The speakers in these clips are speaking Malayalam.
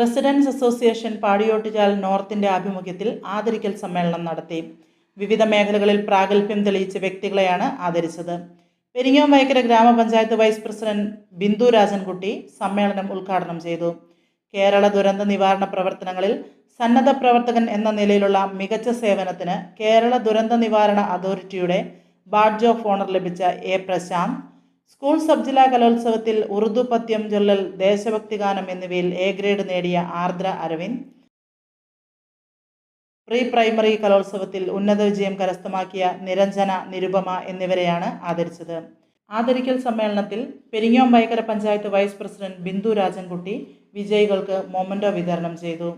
റെസിഡൻസ് അസോസിയേഷൻ പാടിയോട്ടുചാൽ നോർത്തിന്റെ ആഭിമുഖ്യത്തിൽ ആദരിക്കൽ സമ്മേളനം നടത്തി. വിവിധ മേഖലകളിൽ പ്രാഗൽഭ്യം തെളിയിച്ച വ്യക്തികളെയാണ് ആദരിച്ചത്. പെരിങ്ങോം വൈക്കര ഗ്രാമപഞ്ചായത്ത് വൈസ് പ്രസിഡന്റ് ബിന്ദു രാജൻകുട്ടി സമ്മേളനം ഉദ്ഘാടനം ചെയ്തു. കേരള ദുരന്ത നിവാരണ പ്രവർത്തനങ്ങളിൽ സന്നദ്ധ പ്രവർത്തകൻ എന്ന നിലയിലുള്ള മികച്ച സേവനത്തിന് കേരള ദുരന്ത നിവാരണ അതോറിറ്റിയുടെ ബാഡ്ജ് ഓഫ് ഓണർ ലഭിച്ച എ പ്രശാന്ത് സ്കൂൾ സബ് ജില്ലാ കലോത്സവത്തിൽ ഉറുദു പദ്യം ചൊല്ലൽ ദേശഭക്തി ഗാനം എന്നിവയിൽ എ ഗ്രേഡ് നേടിയ ആർദ്ര അരവിന്ദ്. പ്രീ പ്രൈമറി കലോത്സവത്തിൽ ഉന്നത വിജയം കരസ്ഥമാക്കിയ നിരഞ്ജന നിരുപമ എന്നിവരെയാണ് ആദരിച്ചത്. ആദരിക്കൽ സമ്മേളനത്തിൽ പെരിങ്ങോം വൈക്കര പഞ്ചായത്ത് വൈസ് പ്രസിഡന്റ് ബിന്ദു രാജൻകുട്ടി വിജയികൾക്ക് മൊമന്റോ വിതരണം ചെയ്തു.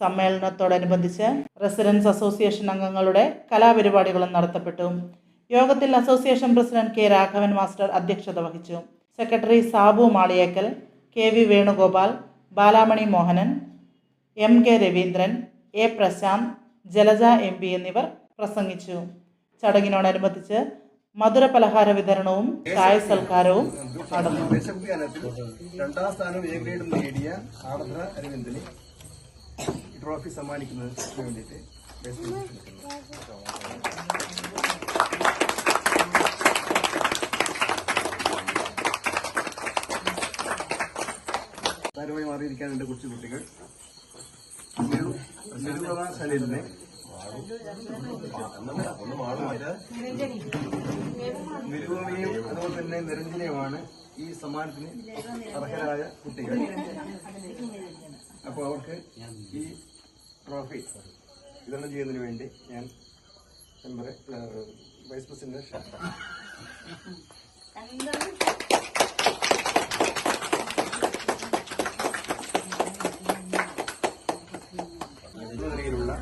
സമ്മേളനത്തോടനുബന്ധിച്ച് റെസിഡൻസ് അസോസിയേഷൻ അംഗങ്ങളുടെ കലാപരിപാടികളും നടത്തപ്പെട്ടു. യോഗത്തിൽ association president K Raghavan master അധ്യക്ഷത വഹിച്ചു. Secretary Sabu Maliyekkal K V Venugopal Balamani Mohanan M K Raveendran A Prashanth Jalaja M P എന്നിവർ പ്രസംഗിച്ചു. ചടങ്ങിനോടനുബന്ധിച്ച് മധുര പലഹാര വിതരണവും ചായ സൽക്കാരവും നടന്നു. രണ്ടാം സ്ഥാനം എ ഗ്രേഡ് നേടിയ ട്രോഫി സമ്മാനിക്കുന്നതിന് വേണ്ടിയിട്ട് താരമായി മാറിയിരിക്കാൻ എന്റെ കൊച്ചു കുട്ടികൾ. നിരു- നിരുപമ സലീലിനെ അതുപോലെ തന്നെ നിരഞ്ജനയുമാണ് ഈ സമ്മാനത്തിന് അർഹരായ കുട്ടികൾ. അപ്പോൾ അവർക്ക് ഈ ട്രോഫി വിതരണം ചെയ്യുന്നതിന് വേണ്ടി ഞാൻ പ്രസിഡന്റ് വൈസ് പ്രസിഡന്റിനെ ക്ഷണിക്കാം എന്ന നിലയിലുള്ള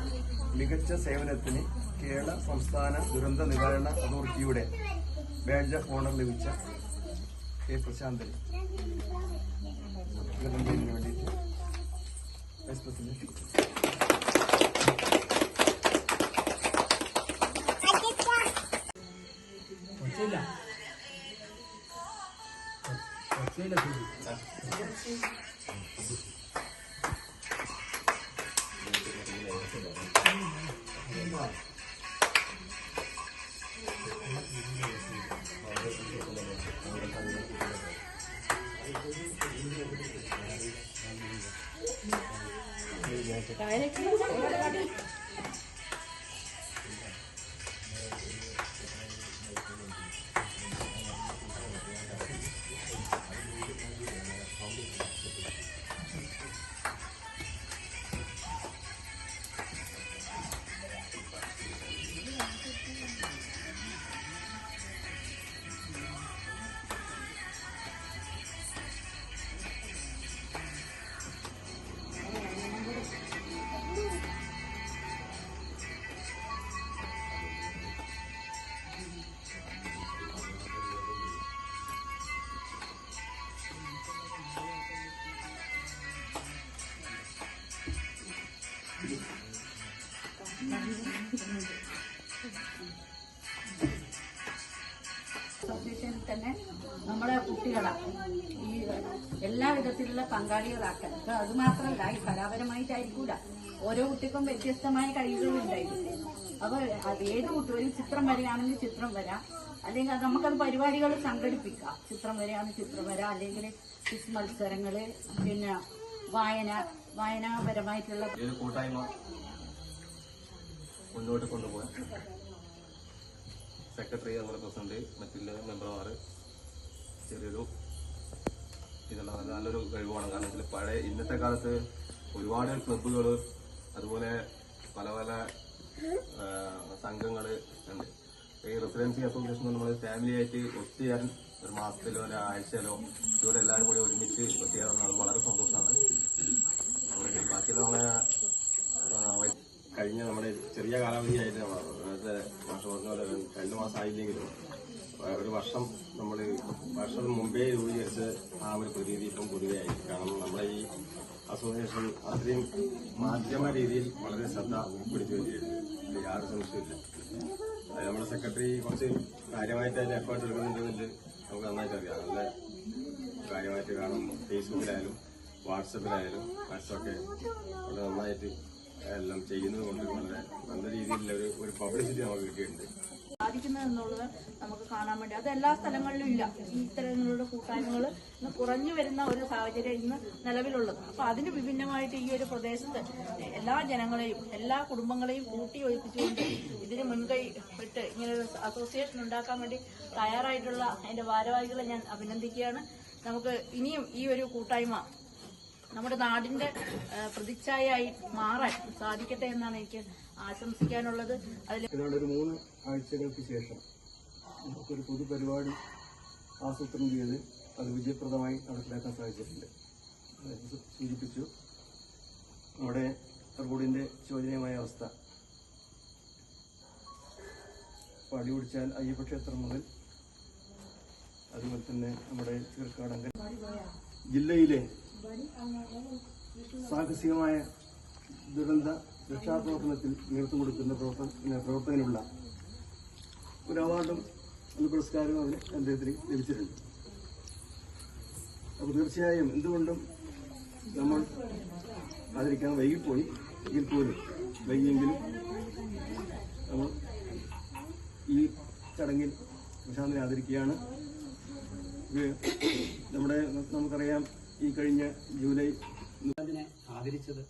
മികച്ച സേവനത്തിന് കേരള സംസ്ഥാന ദുരന്ത നിവാരണ അതോറിറ്റിയുടെ ബാഡ്ജ് ഓഫ് ഓണർ ലഭിച്ച കെ പ്രശാന്തൻ. ചെയ്യുന്നതിന് വേണ്ടിയിട്ട്? വൈസ് പ്രസിഡന്റ് ก่อนได้เลย അസോസിയേഷനിൽ തന്നെ നമ്മുടെ കുട്ടികളെ. ഈ എല്ലാ വിധത്തിലുള്ള പങ്കാളികളാക്കാൻ. ഇപ്പൊ അത് മാത്രമല്ല ഈ കലാപരമായിട്ടായിരിക്കൂല. ഓരോ കുട്ടിക്കും വ്യത്യസ്തമായ കഴിവുകൾ ഉണ്ടായിരുന്നു അപ്പൊ അത് ഏത് കുട്ടി ഒരു ചിത്രം വരെയാണെങ്കിൽ ചിത്രം വരാം. അല്ലെങ്കിൽ അത് നമുക്കത് പരിപാടികൾ സംഘടിപ്പിക്കാം. ചിത്രം വരെയാണെങ്കിൽ ചിത്രം വരാം. അല്ലെങ്കിൽ ക്വിസ് മത്സരങ്ങൾ പിന്നെ വായന വായനാപരമായിട്ടുള്ള മുന്നോട്ട് കൊണ്ടുപോകാൻ. സെക്രട്ടറി അതുപോലെ പ്രസിഡന്റ് മറ്റുള്ള മെമ്പർമാർ. ചെറിയൊരു ഇതുള്ള നല്ല നല്ലൊരു കഴിവാണ്. കാരണം വെച്ചാൽ പഴയ ഇന്നത്തെ കാലത്ത് ഒരുപാട് ക്ലബ്ബുകൾ അതുപോലെ പല പല സംഘങ്ങൾ ഉണ്ട്. ഈ റെസിഡൻസി അസോസിയേഷൻ നമ്മൾ ഫാമിലി ആയിട്ട് ഒത്തുചേരാൻ ഒരു മാസത്തിലോ ഒരു ആഴ്ചയിലോ എല്ലാവരും കൂടി ഒരുമിച്ച് ഒത്തുചേരാൻ വളരെ സന്തോഷമാണ്. ബാക്കി നമ്മളെ കഴിഞ്ഞ നമ്മുടെ ചെറിയ കാലാവധിയായിട്ട് നേരത്തെ മാഷ് പറഞ്ഞ പോലെ രണ്ടു രണ്ട് മാസം ആയില്ലെങ്കിലും ഒരു വർഷം നമ്മൾ വർഷം മുമ്പേ രൂപീകരിച്ച് ആ ഒരു പ്രതീതി ഇപ്പം പൊതുവെ ആയി. കാരണം നമ്മുടെ ഈ അസോസിയേഷൻ അത്രയും മാധ്യമ രീതിയിൽ വളരെ ശ്രദ്ധ പിടിച്ചു ഇതിൽ യാതൊരു സംശയമില്ല അത് നമ്മുടെ സെക്രട്ടറി കുറച്ച് കാര്യമായിട്ട് അതിന് എഫേർട്ട് എടുക്കുന്നുണ്ടെന്നുണ്ട് നമുക്ക് നന്നായിട്ട് അറിയാം. നല്ല കാര്യമായിട്ട് കാണും. ഫേസ്ബുക്കിലായാലും വാട്സപ്പിലായാലും മറ്റൊക്കെ വളരെ നന്നായിട്ട് എല്ലാം ചെയ്യുന്നത് കൊണ്ട് വളരെ നല്ല രീതിയിലുള്ള ഒരു പബ്ലിസിറ്റി നമുക്ക് കിട്ടിയിട്ടുണ്ട് എന്നുള്ളത് നമുക്ക് കാണാൻ വേണ്ടി. അത് എല്ലാ സ്ഥലങ്ങളിലും ഇല്ല. ഇത്തരത്തിലുള്ള കൂട്ടായ്മകൾ ഇന്ന് കുറഞ്ഞു വരുന്ന ഒരു സാഹചര്യം ഇന്ന് നിലവിലുള്ളത്. അപ്പൊ അതിന് വിഭിന്നമായിട്ട് ഈ ഒരു പ്രദേശത്ത് എല്ലാ ജനങ്ങളെയും എല്ലാ കുടുംബങ്ങളെയും കൂട്ടി ഒഴിപ്പിച്ചുകൊണ്ട് ഇതിന് മുൻകൈ ഇട്ട് ഇങ്ങനെ ഒരു അസോസിയേഷൻ ഉണ്ടാക്കാൻ വേണ്ടി തയ്യാറായിട്ടുള്ള അതിന്റെ ഭാരവാഹികളെ ഞാൻ അഭിനന്ദിക്കുകയാണ്. നമുക്ക് ഇനിയും ഈ ഒരു കൂട്ടായ്മ നമ്മുടെ നാടിന്റെ പ്രതിച്ഛായയായി മാറാൻ സാധിക്കട്ടെ എന്നാണ് എനിക്ക് ആശംസിക്കാനുള്ളത്. അതിൽ മൂന്ന് ആഴ്ചകൾക്ക് ശേഷം നമുക്കൊരു പൊതുപരിപാടി ആസൂത്രണം ചെയ്ത് അത് വിജയപ്രദമായി നടപ്പിലാക്കാൻ സാധിച്ചിട്ടുണ്ട്. സൂചിപ്പിച്ചു. നമ്മുടെ റോഡിന്റെ ശോചനീയമായ അവസ്ഥ. പടി പിടിച്ചാൽ അയ്യപ്പ ക്ഷേത്രം മുതൽ അതുപോലെ തന്നെ നമ്മുടെ ചീർക്കാടങ്കൽ ജില്ലയിലെ സാഹസികമായ ദുരന്ത രക്ഷാപ്രവർത്തനത്തിൽ നേതൃത്വം കൊടുക്കുന്ന പ്രവർത്തകനുള്ള ഒരു അവാർഡും ഒരു പുരസ്കാരവും അതിന് അദ്ദേഹത്തിന് ലഭിച്ചിട്ടുണ്ട്. അപ്പോൾ തീർച്ചയായും എന്തുകൊണ്ടും നമ്മൾ ആദരിക്കാൻ വൈകിപ്പോയി. എങ്കിൽ പോലും വൈകിയെങ്കിലും നമ്മൾ ഈ ചടങ്ങിൽ പ്രശാന്തിനെ ആദരിക്കുകയാണ്. നമ്മുടെ നമുക്കറിയാം ഈ കഴിഞ്ഞ ജൂലൈ അതിനെ ആദരിച്ചത്.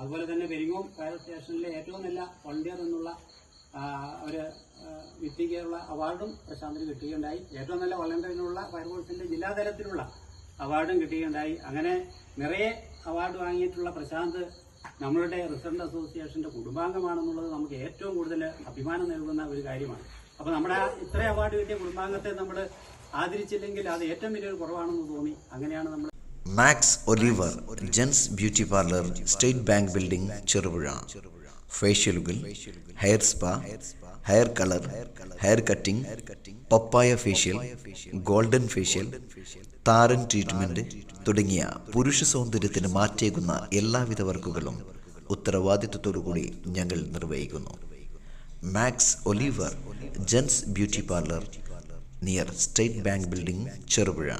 അതുപോലെ തന്നെ പെരിങ്ങോം ഫയർ സ്റ്റേഷനിലെ ഏറ്റവും നല്ല വണ്ടിയർ എന്നുള്ള ഒരു വ്യക്തിക്കുള്ള അവാർഡും പ്രശാന്തിന് കിട്ടുകയുണ്ടായി ഏറ്റവും നല്ല വളണ്ടറിനുള്ള ഫയർഫോഴ്സിന്റെ ജില്ലാതലത്തിലുള്ള അവാർഡും കിട്ടുകയുണ്ടായി അങ്ങനെ നിറയെ അവാർഡ് വാങ്ങിയിട്ടുള്ള പ്രശാന്ത് നമ്മളുടെ റിസർവ് അസോസിയേഷന്റെ കുടുംബാംഗമാണെന്നുള്ളത് നമുക്ക് ഏറ്റവും കൂടുതൽ അഭിമാനം നൽകുന്ന ഒരു കാര്യമാണ്. അപ്പൊ നമ്മുടെ ആ ഇത്ര അവാർഡ് കിട്ടിയ കുടുംബാംഗത്തെ നമ്മൾ ആദരിച്ചില്ലെങ്കിൽ അത് ഏറ്റവും വലിയൊരു കുറവാണെന്ന് തോന്നി. അങ്ങനെയാണ് നമ്മൾ Max Oliver gents beauty parlour state bank building Cherupuzha ഫേഷ്യലുകൾ hair spa hair colour hair cutting papaya facial golden facial താരൻ ട്രീറ്റ്മെന്റ് തുടങ്ങിയ പുരുഷ സൗന്ദര്യത്തിന് മാറ്റേകുന്ന എല്ലാവിധ വർക്കുകളും ഉത്തരവാദിത്വത്തോടുകൂടി ഞങ്ങൾ നിർവഹിക്കുന്നു. Max Oliver gents beauty parlour near state bank building Cherupuzha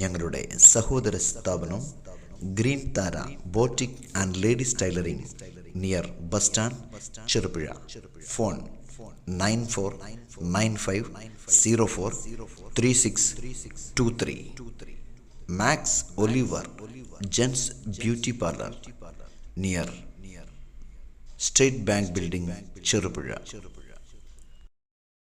ഞങ്ങളുടെ സഹോദര സ്ഥാപനം green Thara boutique and ladies tailoring near bus stand Cherupuzha. Phone nine four nine five zero four three six two three. Max Oliver gents beauty parlour near state bank building Cherupuzha.